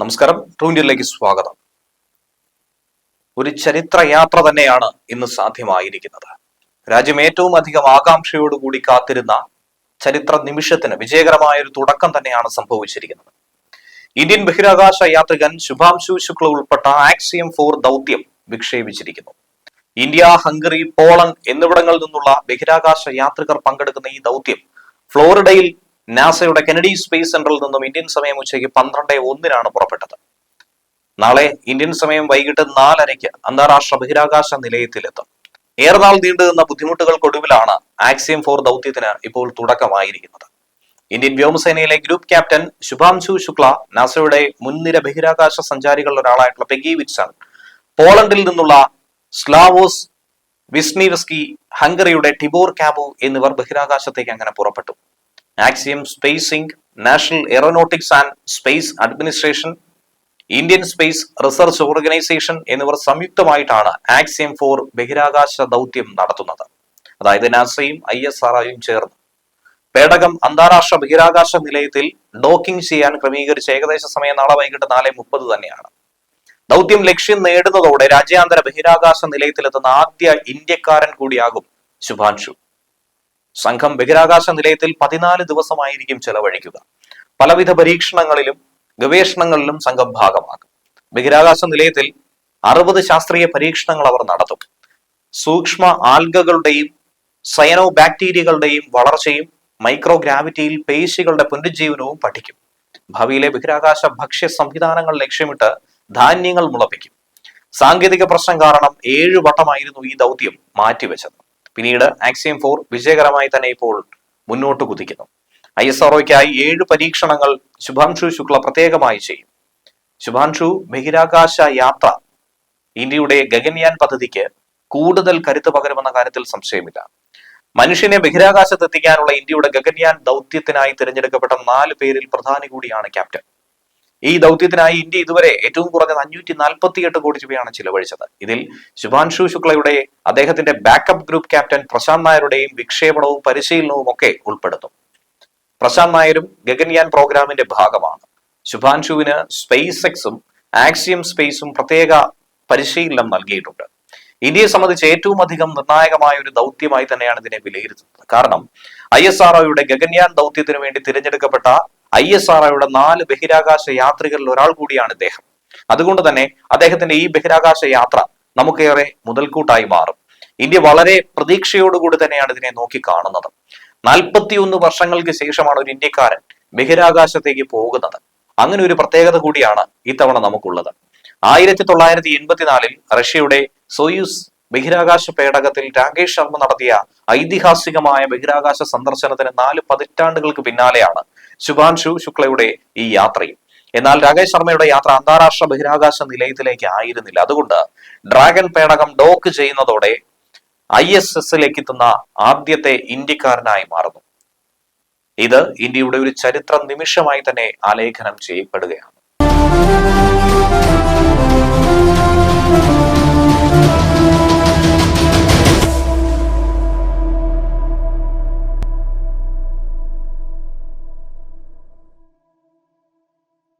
നമസ്കാരം. ട്രൂ ഇന്ത്യയിലേക്ക് സ്വാഗതം. ഒരു ചരിത്ര യാത്ര തന്നെയാണ് ഇന്ന് സാധ്യമായിരിക്കുന്നത്. രാജ്യം ഏറ്റവും അധികം ആകാംക്ഷയോടുകൂടി കാത്തിരുന്ന ചരിത്ര നിമിഷത്തിന് വിജയകരമായ ഒരു തുടക്കം തന്നെയാണ് സംഭവിച്ചിരിക്കുന്നത്. ഇന്ത്യൻ ബഹിരാകാശ യാത്രികൻ ശുഭാംശു ശുക്ല ഉൾപ്പെട്ട ആക്സിയം ഫോർ ദൗത്യം വിക്ഷേപിച്ചിരിക്കുന്നു. ഇന്ത്യ ഹംഗറി പോളണ്ട് എന്നിവിടങ്ങളിൽ നിന്നുള്ള ബഹിരാകാശ യാത്രികർ പങ്കെടുക്കുന്ന ഈ ദൗത്യം ഫ്ലോറിഡയിൽ നാസയുടെ കെനഡി സ്പേസ് സെന്ററിൽ നിന്നും ഇന്ത്യൻ സമയം ഉച്ചയ്ക്ക് പന്ത്രണ്ട് ഒന്നിനാണ് പുറപ്പെട്ടത്. നാളെ ഇന്ത്യൻ സമയം വൈകിട്ട് നാലരയ്ക്ക് അന്താരാഷ്ട്ര ബഹിരാകാശ നിലയത്തിലെത്തും. ഏറെ നാൾ നീണ്ടുനിന്ന ബുദ്ധിമുട്ടുകൾക്കൊടുവിലാണ് ആക്സിയം ഫോർ ദൗത്യത്തിന് ഇപ്പോൾ തുടക്കമായിരിക്കുന്നത്. ഇന്ത്യൻ വ്യോമസേനയിലെ ഗ്രൂപ്പ് ക്യാപ്റ്റൻ ശുഭാംശു ശുക്ല നാസയുടെ മുൻനിര ബഹിരാകാശ സഞ്ചാരികളിൽ ഒരാളായിട്ടുള്ള പെഗി വിറ്റ്സൺ പോളണ്ടിൽ നിന്നുള്ള സ്ലാവോസ് വിസ്നിവസ്കി ഹംഗറിയുടെ ടിബോർ കാബു എന്നിവർ ബഹിരാകാശത്തേക്ക് അങ്ങനെ പുറപ്പെട്ടു. Axiom Space Inc National Aeronautics and Space Administration Indian Space Research Organisation എന്നിവർ സംയുക്തമായിട്ടാണ് ആക്സിയം ഫോർ ബഹിരാകാശ ദൗത്യം നടത്തുന്നത്. അതായത് നാസയും ഐ എസ് ആർഒയും ചേർന്ന്. പേടകം അന്താരാഷ്ട്ര ബഹിരാകാശ നിലയത്തിൽ ഡോക്കിംഗ് ചെയ്യാൻ ക്രമീകരിച്ച ഏകദേശ സമയം നാളെ വൈകിട്ട് നാല് മുപ്പത് തന്നെയാണ്. ദൗത്യം ലക്ഷ്യം നേടുന്നതോടെ രാജ്യാന്തര ബഹിരാകാശ നിലയത്തിലെത്തുന്ന ആദ്യ ഇന്ത്യക്കാരൻ കൂടിയാകും ശുഭാൻഷു. സംഘം ബഹിരാകാശ നിലയത്തിൽ പതിനാല് ദിവസമായിരിക്കും ചെലവഴിക്കുക. പലവിധ പരീക്ഷണങ്ങളിലും ഗവേഷണങ്ങളിലും സംഘം ഭാഗമാകും. ബഹിരാകാശ നിലയത്തിൽ അറുപത് ശാസ്ത്രീയ പരീക്ഷണങ്ങൾ അവർ നടത്തും. സൂക്ഷ്മ ആൽഗകളുടെയും സയനോ ബാക്ടീരിയകളുടെയും വളർച്ചയും മൈക്രോഗ്രാവിറ്റിയിൽ പേശികളുടെ പുനരുജ്ജീവനവും പഠിക്കും. ഭാവിയിലെ ബഹിരാകാശ ഭക്ഷ്യ സംവിധാനങ്ങൾ ലക്ഷ്യമിട്ട് ധാന്യങ്ങൾ മുളപ്പിക്കും. സാങ്കേതിക പ്രശ്നം കാരണം ഏഴു വട്ടമായിരുന്നു ഈ ദൗത്യം മാറ്റിവെച്ചത്. പിന്നീട് ആക്സിയം ഫോർ വിജയകരമായി തന്നെ ഇപ്പോൾ മുന്നോട്ട് കുതിക്കുന്നു. ഐ എസ് ആർഒയ്ക്കായി ഏഴ് പരീക്ഷണങ്ങൾ ശുഭാംശു ശുക്ല പ്രത്യേകമായി ചെയ്യും. ശുഭാംശു ബഹിരാകാശ യാത്ര ഇന്ത്യയുടെ ഗഗൻയാൻ പദ്ധതിക്ക് കൂടുതൽ കരുത്ത് പകരുമെന്ന കാര്യത്തിൽ സംശയമില്ല. മനുഷ്യനെ ബഹിരാകാശത്തെത്തിക്കാനുള്ള ഇന്ത്യയുടെ ഗഗൻയാൻ ദൗത്യത്തിനായി തിരഞ്ഞെടുക്കപ്പെട്ട നാല് പേരിൽ പ്രധാനി കൂടിയാണ് ക്യാപ്റ്റൻ. ഈ ദൗത്യത്തിനായി ഇന്ത്യ ഇതുവരെ ഏറ്റവും കുറഞ്ഞത് അഞ്ഞൂറ്റി നാൽപ്പത്തി എട്ട് കോടി രൂപയാണ് ചിലവഴിച്ചത്. ഇതിൽ ശുഭാൻഷു ശുക്ലയുടെ അദ്ദേഹത്തിന്റെ ബാക്കപ്പ് ഗ്രൂപ്പ് ക്യാപ്റ്റൻ പ്രശാന്ത് നായരുടെയും വിക്ഷേപണവും പരിശീലനവും ഒക്കെ ഉൾപ്പെടുത്തും. പ്രശാന്ത് നായരും ഗഗൻയാൻ പ്രോഗ്രാമിന്റെ ഭാഗമാണ്. ശുഭാൻഷുവിന് സ്പേസ് എക്സും ആക്സിയം സ്പേസും പ്രത്യേക പരിശീലനം നൽകിയിട്ടുണ്ട്. ഇന്ത്യയെ സംബന്ധിച്ച് ഏറ്റവും അധികം നിർണായകമായ ഒരു ദൗത്യമായി തന്നെയാണ് ഇതിനെ വിലയിരുത്തുന്നത്. കാരണം ഐ എസ് ആർ ഗഗൻയാൻ ദൗത്യത്തിന് വേണ്ടി തിരഞ്ഞെടുക്കപ്പെട്ട ഐ എസ് ആർ ഒയുടെ നാല് ബഹിരാകാശ യാത്രികരിൽ ഒരാൾ കൂടിയാണ് ഇദ്ദേഹം. അതുകൊണ്ട് തന്നെ അദ്ദേഹത്തിന്റെ ഈ ബഹിരാകാശ യാത്ര നമുക്കേറെ മുതൽക്കൂട്ടായി മാറും. ഇന്ത്യ വളരെ പ്രതീക്ഷയോടുകൂടി തന്നെയാണ് ഇതിനെ നോക്കി കാണുന്നത്. നാൽപ്പത്തിയൊന്ന് വർഷങ്ങൾക്ക് ശേഷമാണ് ഒരു ഇന്ത്യക്കാരൻ ബഹിരാകാശത്തേക്ക് പോകുന്നത്. അങ്ങനെ ഒരു പ്രത്യേകത കൂടിയാണ് ഇത്തവണ നമുക്കുള്ളത്. ആയിരത്തി തൊള്ളായിരത്തി എൺപത്തിനാലിൽ റഷ്യയുടെ സോയൂസ് ബഹിരാകാശ പേടകത്തിൽ രാകേഷ് ശർമ്മ നടത്തിയ ഐതിഹാസികമായ ബഹിരാകാശ സന്ദർശനത്തിന് നാല് പതിറ്റാണ്ടുകൾക്ക് പിന്നാലെയാണ് ശുഭാൻഷു ശുക്ലയുടെ ഈ യാത്രയും. എന്നാൽ രാകേഷ് ശർമ്മയുടെ യാത്ര അന്താരാഷ്ട്ര ബഹിരാകാശ നിലയത്തിലേക്ക് ആയിരുന്നില്ല. അതുകൊണ്ട് ഡ്രാഗൺ പേടകം ഡോക്ക് ചെയ്യുന്നതോടെ ഐ എസ് എസിലേക്ക് എത്തുന്ന ആദ്യത്തെ ഇന്ത്യക്കാരനായി മാറുന്നു. ഇത് ഇന്ത്യയുടെ ഒരു ചരിത്ര നിമിഷമായി തന്നെ ആലേഖനം ചെയ്യപ്പെടുകയാണ്.